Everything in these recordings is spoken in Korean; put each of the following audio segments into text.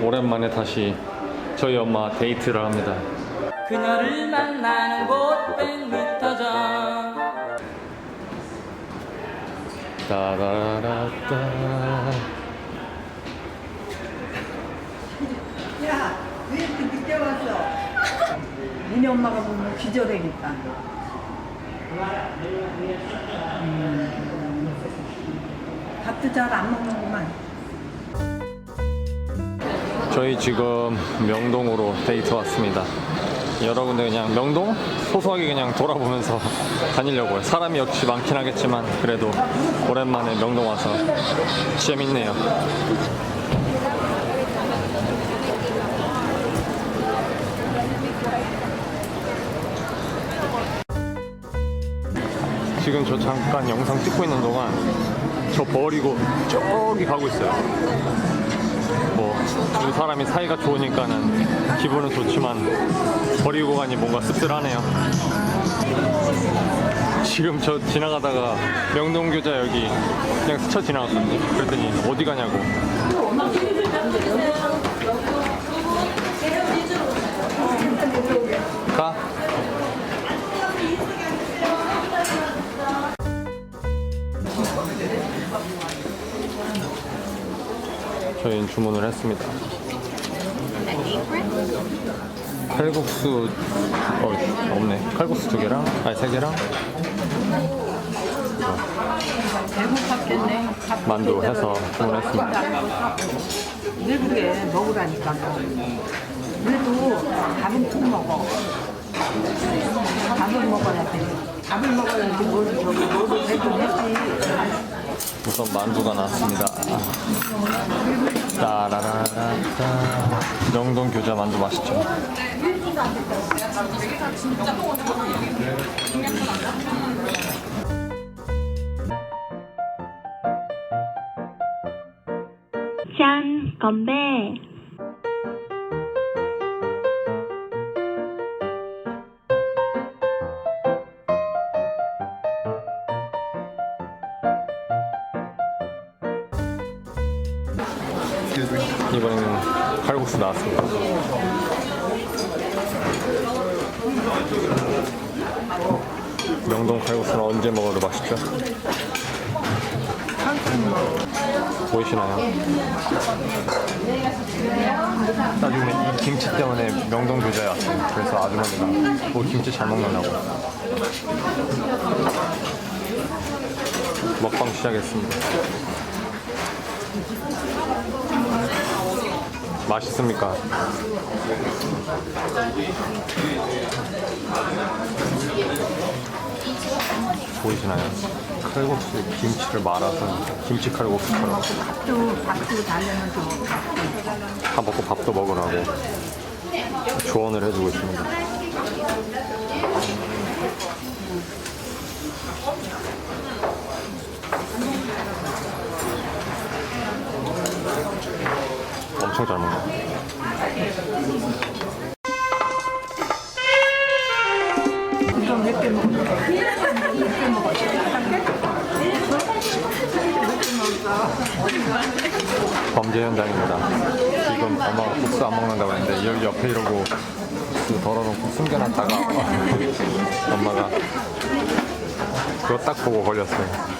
오랜만에 다시 저희 엄마 데이트를 합니다. 그녀를 만나는 곳 100m 전 따라라따. 야, 왜 이렇게 늦게 왔어? 니네 엄마가 보면 기절하겠다. 음, 밥도 잘 안 먹는구만. 저희 지금 명동으로 데이트 왔습니다. 여러 군데 그냥 명동 소소하게 그냥 돌아보면서 다니려고요. 사람이 역시 많긴 하겠지만 그래도 오랜만에 명동 와서 재밌네요. 지금 저 잠깐 영상 찍고 있는 동안 저 버리고 저기 가고 있어요. 뭐두 사람이 사이가 좋으니까는 기분은 좋지만 버리고 가니 뭔가 씁쓸하네요. 지금 저 지나가다가 명동교자 여기 그냥 스쳐 지나갔거든요. 그랬더니 어디 가냐고. 저희는 주문을 했습니다. 칼국수 어 없네. 칼국수 두 개랑 아니 세 개랑 배고팠겠네. 만두 해서 주문했습니다. 왜 그래? 먹으라니까. 그래도 밥은 푹 먹어. 밥을 먹어야 돼. 밥을 먹어야지 뭘 저기 뭐를 해도 했지. 우선 만두가 나왔습니다. 따라라라따 명동 교자 만두 맛있죠? 짠, 건배. 이번에는 칼국수 나왔습니다. 명동 칼국수는 언제 먹어도 맛있죠? 보이시나요? 나중에 이 김치 때문에 명동 교자에 왔어요. 그래서 아주머니가 뭐 김치 잘 먹는다고 먹방 시작했습니다. 맛있습니까? 보이시나요? 칼국수 김치를 말아서 김치 칼국수처럼 밥도 밥도 달려면 좀다 먹고 밥도 먹으라고 조언을 해주고 있습니다. 엄청 잘 먹어. 범죄 현장입니다. 지금 엄마가 국수 안 먹는다고 했는데 여기 옆에 이러고 국수 덜어놓고 숨겨놨다가 엄마가 그거 딱 보고 걸렸어요.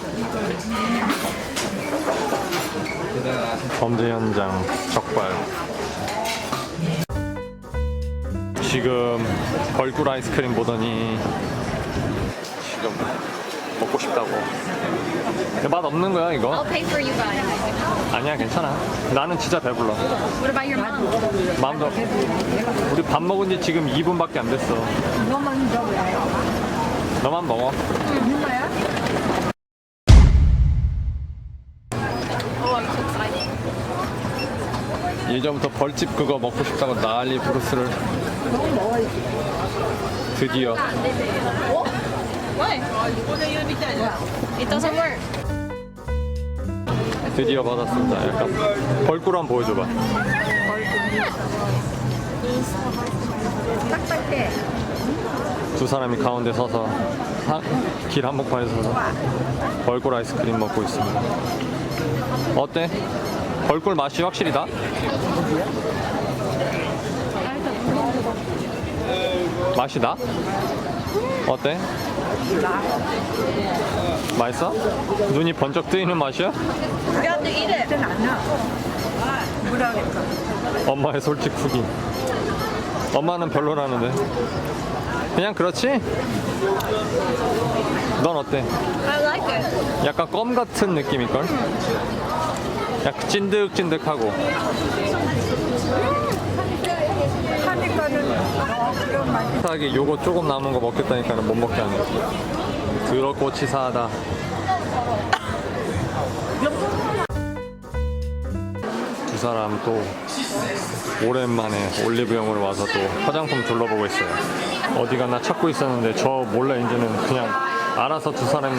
범죄 현장 적발. 지금 벌꿀 아이스크림 보더니 지금 먹고 싶다고. 맛 없는 거야 이거? I'll pay for you guys. 아니야 괜찮아 나는 진짜 배불러 What about your mom? 마음도 우리 밥 먹은 지 지금 2분밖에 안 됐어 너만 먹어야 너만 먹어 예전부터 벌집 그거 먹고 싶다고 난리 브루스를. 드디어. 드디어 받았습니다 약간 벌꿀 한번 보여줘봐 딱딱해. 두 사람이 가운데 서서 한- 길 한복판에 서서 벌꿀 아이스크림 먹고 있습니다 어때? 벌꿀 맛이 확실히 다? 맛이 나? 어때? 맛있어? 눈이 번쩍 뜨이는 맛이야? 그땐 안 나. 뭐라 그럴까? 엄마의 솔직 후기. 엄마는 별로라는데. 그냥 그렇지? 넌 어때? I like it. 약간 껌 같은 느낌일걸? 약간 찐득찐득하고. 하게 요거 조금 남은 거 먹겠다니까 못 먹게 하네. 그렇고 치사하다. 두 사람 또 오랜만에 올리브영으로 와서 또 화장품 둘러보고 있어요. 어디 가나 찾고 있었는데 저 몰래 이제는 그냥 알아서 두 사람이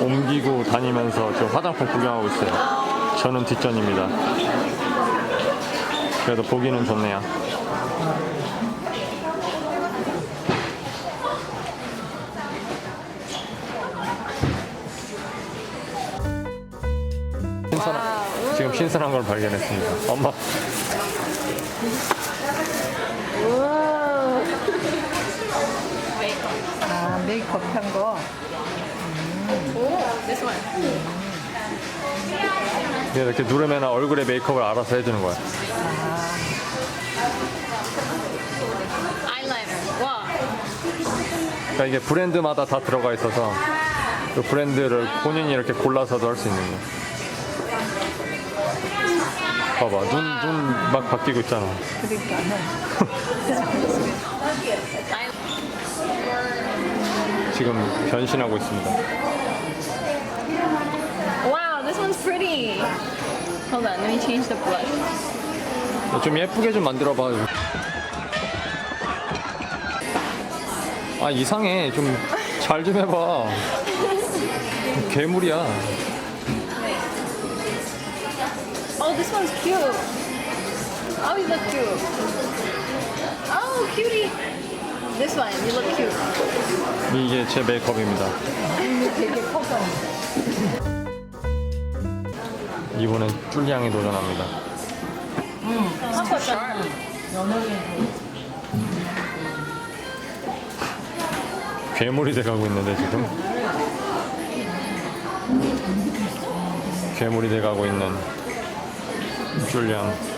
옮기고 다니면서 저 화장품 구경하고 있어요. 저는 뒷전입니다. 그래도 보기는 좋네요. 신선한, 지금 신선한 걸 발견했습니다. 엄마. 아 메이크업 한 거. Oh, this one. 이렇게 누르면 얼굴에 메이크업을 알아서 해주는 거야. 그러니까 이게 브랜드마다 다 들어가 있어서 그 브랜드를 본인이 이렇게 골라서도 할 수 있는 거야. 봐봐, 눈, 눈 막 바뀌고 있잖아. 지금 변신하고 있습니다. Wow, this one's pretty. Hold on, let me change the blush. 좀 예쁘게 좀 만들어봐. 아, 이상해. 좀 잘 좀 해봐. 괴물이야. Oh, this one's cute. Oh, you look cute. Oh, cutie. This one, you look cute. 이게 제 메이크업입니다. 이번엔 쫄량이 도전합니다. 괴물이 돼가고 있는데 지금 괴물이 돼가고 있는 쫄량